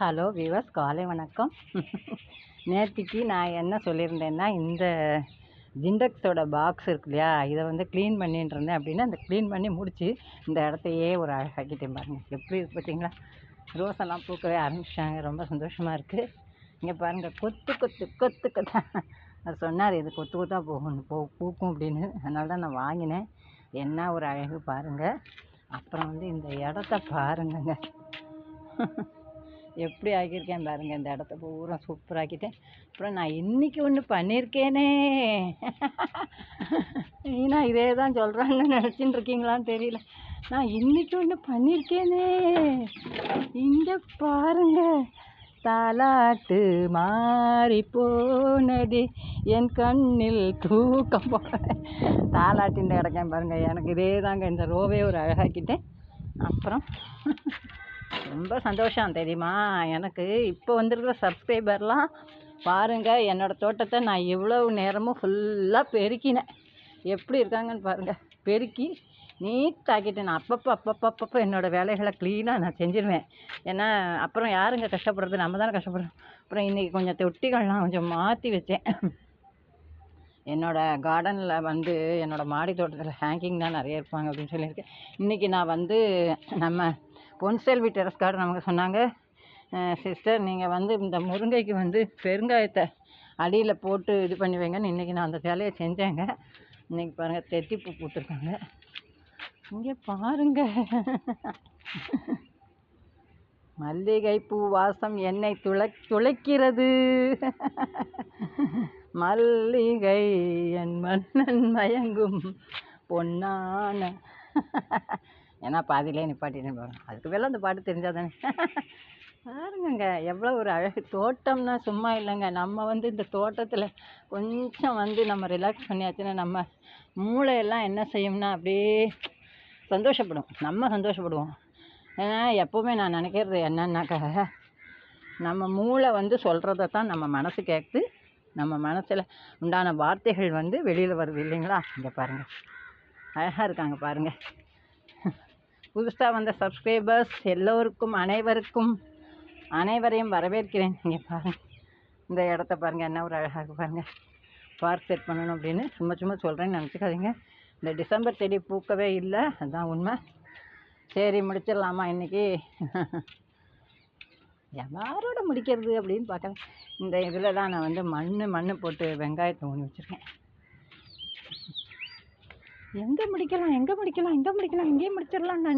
Hello விவஸ் காலை வணக்கம். நேற்றுக்கு நான் என்ன சொல்லியிருந்தேன்னா இந்த ஜிண்டக்ஸோட பாக்ஸ் இருக்கு இல்லையா இதை வந்து க்ளீன் பண்ணிட்டு இருந்தேன் அப்படின்னா அந்த க்ளீன் பண்ணி முடித்து இந்த இடத்தையே ஒரு அழகாக்கிட்டேன் பாருங்கள் எப்படி இருக்கு பார்த்தீங்களா? ரோஸெல்லாம் பூக்கவே ஆரம்பிச்சிட்டாங்க. ரொம்ப சந்தோஷமாக இருக்குது இங்கே பாருங்கள் கொத்து கொத்து கொத்து கொத்தா. அவர் சொன்னார் இது கொத்து கொத்தாக போகும் போ பூக்கும் அப்படின்னு. அதனால தான் நான் வாங்கினேன். என்ன ஒரு அழகு பாருங்கள் அப்புறம் வந்து இந்த இடத்த பாருங்கங்க. எப்படி ஆக்கியிருக்கேன் பாருங்கள் இந்த இடத்த பூரா சூப்பராக்கிட்டேன் அப்புறம் நான் இன்னைக்கு ஒன்று பண்ணியிருக்கேனே நீனா இதே தான் சொல்கிறாங்கன்னு நினச்சின்னு இருக்கீங்களான்னு தெரியல. நான் இன்னைக்கு ஒன்று பண்ணியிருக்கேனே இங்கே பாருங்க தாலாட்டு மாறி போனது. என் கண்ணில் தூக்கம் போல தாலாட்டின் கிடக்கேன் பாருங்க எனக்கு இதே தாங்க இந்த ரோவே ஒரு அழகாக்கிட்டேன். அப்புறம் ரொம்ப சந்தோஷம் தெரியுமா? எனக்கு இப்போ வந்திருக்கிற சப்ஸ்கிரைபர்லாம் பாருங்கள் என்னோடய தோட்டத்தை நான் இவ்வளவு நேரமும் ஃபுல்லாக பெருக்கினேன். எப்படி இருக்காங்கன்னு பாருங்கள் பெருக்கி நீட்டாக்கிட்டு நான். அப்பப்போ அப்பப்போ அப்பப்போ என்னோடய வேலைகளை க்ளீனாக நான் செஞ்சிருவேன். ஏன்னா அப்புறம் யாருங்க கஷ்டப்படுறது? நம்ம தானே கஷ்டப்படுறோம். அப்புறம் இன்றைக்கி கொஞ்சம் தொட்டிகள்லாம் கொஞ்சம் மாற்றி வச்சேன். என்னோடய கார்டனில் வந்து என்னோடய மாடி தோட்டத்தில் ஹேங்கிங் தான் நிறைய இருப்பாங்க அப்படின்னு சொல்லியிருக்கேன். இன்றைக்கி நான் வந்து நம்ம பொன்செல்வி டெரஸ் கார்டன் நமக்கு சொன்னாங்க. சிஸ்டர் நீங்கள் வந்து இந்த முருங்கைக்கு வந்து பெருங்காயத்தை அடியில் போட்டு இது பண்ணி வைங்கன்னு இன்றைக்கி நான் அந்த வேலையை செஞ்சேங்க. இன்றைக்கி பாருங்கள் தெத்திப்பூ போட்டிருக்காங்க. இங்கே பாருங்க. மல்லிகை பூ வாசம் என்னை துளை துளைக்கிறது. மல்லிகை என் மன்னன் மயங்கும் பொன்னான. ஏன்னா பாதியிலே நிப்பாட்டினேன் பாருங்கள் அதுக்கு மேலே அந்த பாட்டு தெரிஞ்சால் தானே பாருங்கங்க எவ்வளோ ஒரு அழகு. தோட்டம்னா சும்மா இல்லைங்க. நம்ம வந்து இந்த தோட்டத்தில் கொஞ்சம் வந்து நம்ம ரிலாக்ஸ் பண்ணியாச்சுன்னா நம்ம மூளையெல்லாம் என்ன செய்யும்னா அப்படியே சந்தோஷப்படும். நம்ம சந்தோஷப்படுவோம். ஏன்னா எப்போவுமே நான் நினைக்கிறது என்னன்னாக்கா நம்ம மூளை வந்து சொல்கிறத தான் நம்ம மனசு கேட்குது. நம்ம மனசில் உண்டான வார்த்தைகள் வந்து வெளியில் வருது இல்லைங்களா? இங்கே பாருங்கள் அழகாக இருக்காங்க பாருங்கள் புதுசாக வந்த சப்ஸ்கிரைபர்ஸ் எல்லோருக்கும் அனைவருக்கும் அனைவரையும் வரவேற்கிறேன். நீங்கள் பாருங்கள் இந்த இடத்த பாருங்கள் என்ன ஒரு அழகாக பாருங்கள் பார்க் செட் பண்ணணும் அப்படின்னு சும்மா சும்மா சொல்கிறேன்னு நினச்சிக்காதீங்க. இந்த டிசம்பர் செடி பூக்கவே இல்லை. அதுதான் உண்மை. சரி முடிச்சிடலாமா இன்றைக்கி யாரோட முடிக்கிறது அப்படின்னு பார்க்குறேன் இந்த இதில் தான் நான் வந்து மண் மண் போட்டு வெங்காயத்தை ஊனி வச்சுருக்கேன். எங்கே முடிக்கலாம்? எங்கே முடிக்கலாம்? எங்கே முடிக்கலாம்? இங்கேயே முடிச்சிடலாம். நான்